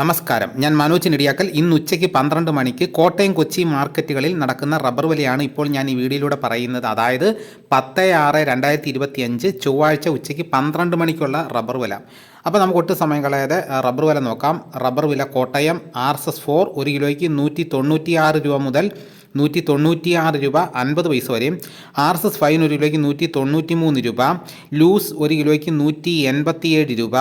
നമസ്കാരം. ഞാൻ മനോജ് നെടിയാക്കൽ. ഇന്ന് ഉച്ചയ്ക്ക് പന്ത്രണ്ട് മണിക്ക് കോട്ടയം കൊച്ചി മാർക്കറ്റുകളിൽ നടക്കുന്ന റബ്ബർ വിലയാണ് ഇപ്പോൾ ഞാൻ ഈ വീഡിയോയിലൂടെ പറയുന്നത്. അതായത് പത്ത് ആറ് രണ്ടായിരത്തി ഇരുപത്തി അഞ്ച് ചൊവ്വാഴ്ച ഉച്ചയ്ക്ക് പന്ത്രണ്ട് മണിക്കുള്ള റബ്ബർ വില. അപ്പോൾ നമുക്ക് ഒട്ടും സമയം കളയാതെ റബ്ബർ വില നോക്കാം. റബ്ബർ വില Kottayam R S S four ഒരു കിലോയ്ക്ക് നൂറ്റി തൊണ്ണൂറ്റി ആറ് രൂപ മുതൽ നൂറ്റി തൊണ്ണൂറ്റി ആറ് രൂപ അൻപത് പൈസ വരെയും. ആർ എസ് എസ് ഫൈൻ ഒരു കിലോയ്ക്ക് നൂറ്റി തൊണ്ണൂറ്റി മൂന്ന് രൂപ. ലൂസ് ഒരു കിലോയ്ക്ക് നൂറ്റി എൺപത്തി ഏഴ് രൂപ.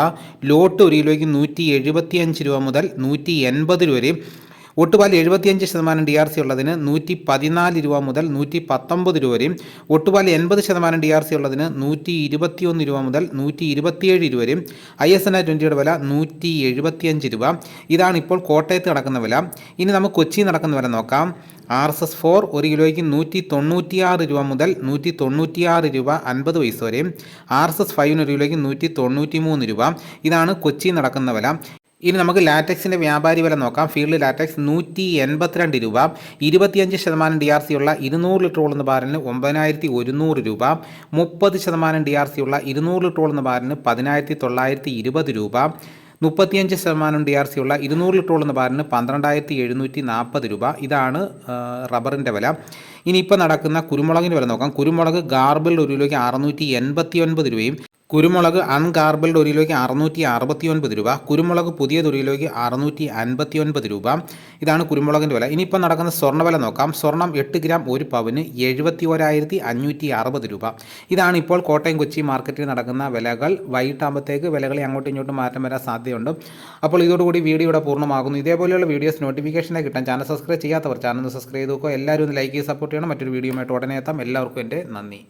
ലോട്ട് ഒരു കിലോയ്ക്ക് നൂറ്റി എഴുപത്തി അഞ്ച് രൂപ മുതൽ നൂറ്റി എൺപത് രൂപ വരെയും. ഒട്ടുപാൽ എഴുപത്തിയഞ്ച് ശതമാനം ഡി ആർ സി ഉള്ളതിന് നൂറ്റി പതിനാല് രൂപ മുതൽ നൂറ്റി പത്തൊമ്പത് രൂപ വരെയും ഒട്ടുപാൽ എൺപത് ശതമാനം ഡി ആർ സി ഉള്ളതിന് നൂറ്റി ഇരുപത്തിയൊന്ന് രൂപ മുതൽ നൂറ്റി ഇരുപത്തിയേഴ് രൂപ വരെയും ഐ എസ് എൻ ആർ ട്വന്റിയുടെ വില നൂറ്റി എഴുപത്തിയഞ്ച് രൂപ. ഇതാണ് ഇപ്പോൾ കോട്ടയത്ത് നടക്കുന്ന വില. ഇനി നമുക്ക് കൊച്ചി നടക്കുന്ന വില നോക്കാം. ആർ എസ് എസ് ഫോർ ഒരു കിലോയ്ക്ക് നൂറ്റി തൊണ്ണൂറ്റിയാറ് രൂപ മുതൽ നൂറ്റി തൊണ്ണൂറ്റിയാറ് രൂപ അൻപത് പൈസ വരെയും ആർ എസ് എസ് ഫൈവിന് ഒരു കിലോയ്ക്ക് നൂറ്റി തൊണ്ണൂറ്റി മൂന്ന് രൂപ. ഇതാണ് കൊച്ചി നടക്കുന്ന വില. ഇനി നമുക്ക് ലാറ്റക്സിന്റെ വ്യാപാരി വില നോക്കാം. ഫീൽഡ് ലാറ്റക്സ് നൂറ്റി എൺപത്തിരണ്ട് രൂപ ഇരുപത്തിയഞ്ച് ശതമാനം ഡി ആർ സി ഉള്ള ഇരുന്നൂറ് ലിറ്റർ ഉള്ള ബാരലിന് ഒമ്പതിനായിരത്തി ഒരുന്നൂറ് രൂപ മുപ്പത് ശതമാനം ഡി ആർ സി ഉള്ള ഇരുന്നൂറ് ലിറ്റർ ഉള്ള ബാരലിന് പതിനായിരത്തി തൊള്ളായിരത്തി ഇരുപത് രൂപ മുപ്പത്തിയഞ്ച് ശതമാനം ഡി ആർ സി ഉള്ള ഇരുന്നൂറ് ലിറ്റർ ഉള്ള ബാരലിന് പന്ത്രണ്ടായിരത്തി എഴുന്നൂറ്റി നാൽപ്പത് രൂപ. ഇതാണ് റബ്ബറിന്റെ വില. ഇനിയിപ്പോൾ നടക്കുന്ന കുരുമുളകിന്റെ വില നോക്കാം. കുരുമുളക് ഗാർബിൾ ഒരു കിലോയ്ക്ക് അറുന്നൂറ്റി എൺപത്തി ഒൻപത് രൂപയും കുരുമുളക് അൺഗാർബിൾഡ് ഒരു കിലോയ്ക്ക് അറുന്നൂറ്റി അറുപത്തി ഒൻപത് രൂപ കുരുമുളക് പുതിയത് ഒരു കിലോയ്ക്ക് അറുന്നൂറ്റി അൻപത്തി ഒൻപത് രൂപ. ഇതാണ് കുരുമുളകിന്റെ വില. ഇനിയിപ്പോൾ നടക്കുന്ന സ്വർണ നോക്കാം. സ്വർണം എട്ട് ഗ്രാം ഒരു പവന് എഴുപത്തി ഒരായിരത്തി അഞ്ഞൂറ്റി അറുപത് രൂപ. ഇതാണ് ഇപ്പോൾ കോട്ടയം കൊച്ചി മാർക്കറ്റിൽ നടക്കുന്ന വിലകൾ. വൈകിട്ടാകുമ്പോഴത്തേക്ക് വിലകളെ അങ്ങോട്ടും ഇങ്ങോട്ടും മാറ്റം വരാൻ സാധ്യതയുണ്ട്. അപ്പോൾ ഇതോടുകൂടി വീഡിയോ ഇവിടെ പൂർണമാകുന്നു. ഇതേപോലെയുള്ള വീഡിയോസ് നോട്ടിഫിക്കേഷനെ കിട്ടാൻ ചാനൽ സബ്സ്ക്രൈബ് ചെയ്യാത്തവർ ചാനൽ സബ്സ്ക്രൈബ് ചെയ്ത് നോക്കുക എല്ലാവരും ഒന്ന് ലൈക്ക് ചെയ്ത് സപ്പോർട്ട് ചെയ്യണം. മറ്റൊരു വീഡിയോയുമായിട്ട് ഉടനെ എത്താം. എല്ലാവർക്കും എന്റെ നന്ദി.